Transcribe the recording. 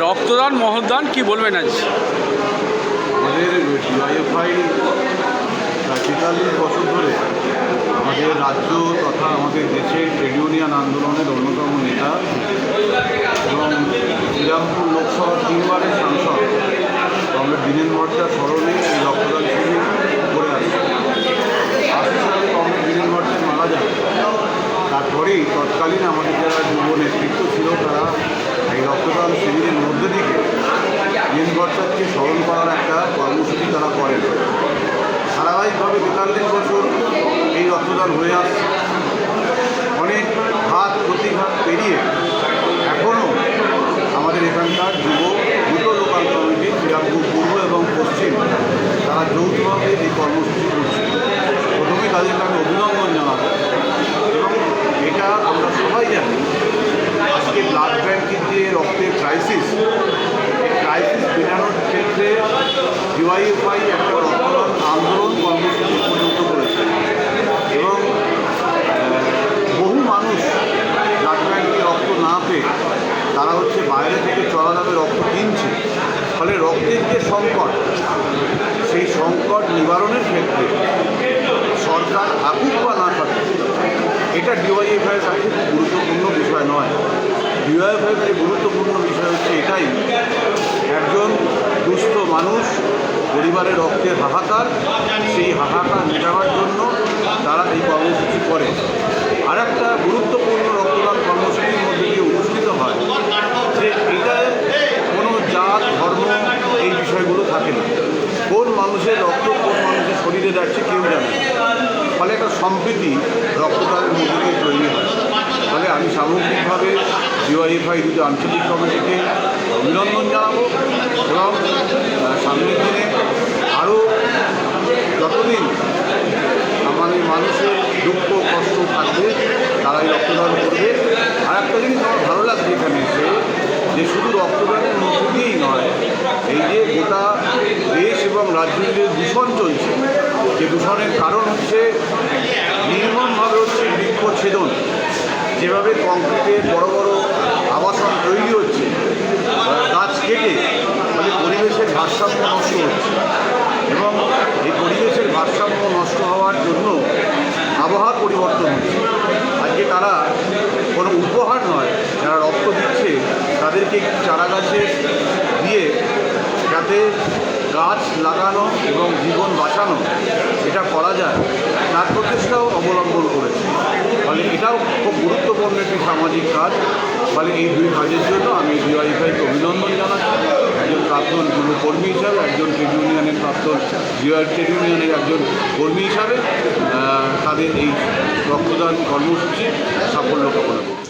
রক্তদান, মহদান কি বলবেন আজ? আমাদের তেতাল্লিশ বছর ধরে আমাদের রাজ্য তথা আমাদের দেশের ট্রেড ইউনিয়ন আন্দোলনের অন্যতম নেতা সবাই জানি আজকে ব্লাড ব্যাঙ্কের যে রক্তের ক্রাইসিস এই ক্রাইসিস মেটানোর ক্ষেত্রে ডিওয়াইএফআই একটা রক্তদান আন্দোলন কর্মসূচি পর্যন্ত করেছে। এবং বহু মানুষ ব্লাড ব্যাঙ্কে রক্ত না পেয়ে তারা হচ্ছে বাইরে থেকে চলা দামে রক্ত কিনছে। ফলে রক্তের যে সংকট, সেই সংকট নিবারণের ক্ষেত্রে সরকার থাকুক বা না থাকুক এটা ডিওয়াইএফআইয়ের কাছে খুব গুরুত্বপূর্ণ বিষয় নয়। ডিওয়াইএফআইয়ের কাছে গুরুত্বপূর্ণ বিষয় হচ্ছে এটাই, একজন দুস্থ মানুষ পরিবারের রক্তের হাহাকার, সেই হাহাকার মেটাবার জন্য তারা এই কর্মসূচি করে। আর একটা গুরুত্বপূর্ণ রক্তদান কর্মসূচির মধ্যে দিয়ে অনুষ্ঠিত হয় যে এটা কোনো জাত, ধর্ম এই বিষয়গুলো থাকে না। কোন মানুষের রক্ত কোন মানুষের শরীরে যাচ্ছে কেউ জানে ফলে একটা সম্প্রীতি রক্তদানের মধ্যে দিয়ে তৈরি হয় ফলে আমি সামগ্রিকভাবে ডিওয়াইএফআই দুটো আঞ্চলিক কমিটিকে অভিনন্দন জানাব এবং সামনের দিনে আরও যতদিন আমাদের মানুষের দুঃখ, কষ্ট থাকবে তারা এই রক্তদান করবে। আর একটা জিনিস আমার ভালো লাগছে এখানে এসে, যে শুধু রক্তদানের মধ্য দিয়েই নয়, এই যে গোটা দেশ এবং রাজ্য দূষণ চলছে, যে দূষণের কারণ হচ্ছে নির্মমভাবে হচ্ছে বৃক্ষচ্ছেদন। যেভাবে কংক্রিটের বড় বড় আবাসন তৈরি হচ্ছে। গাছ কেটে ফলে পরিবেশের ভারসাম্য নষ্ট হচ্ছে। এবং এই পরিবেশের ভারসাম্য নষ্ট হওয়ার জন্য আবহাওয়ার পরিবর্তন হচ্ছে। আজকে তারা কোনো উপহার নয়, যারা রক্ত দিচ্ছে, তাদেরকে চারা গাছে দিয়ে যাতে গাছ লাগানো এবং জীবন বাঁচানো এটা করা যায়, তার প্রচেষ্টাও অবলম্বন করেছে। ফলে এটাও খুব গুরুত্বপূর্ণ একটি সামাজিক কাজ। ফলে এই দুই কাজের জন্য আমি ডিওয়াইফাইকে অভিনন্দন জানাচ্ছি। একজন প্রাক্তন যুব কর্মী হিসাবে, একজন ট্রেড ইউনিয়নের প্রাক্তন জিওয়ার ট্রেড ইউনিয়নের একজন কর্মী হিসাবে তাদের এই রক্তদান কর্মসূচি সাফল্য কামনা করি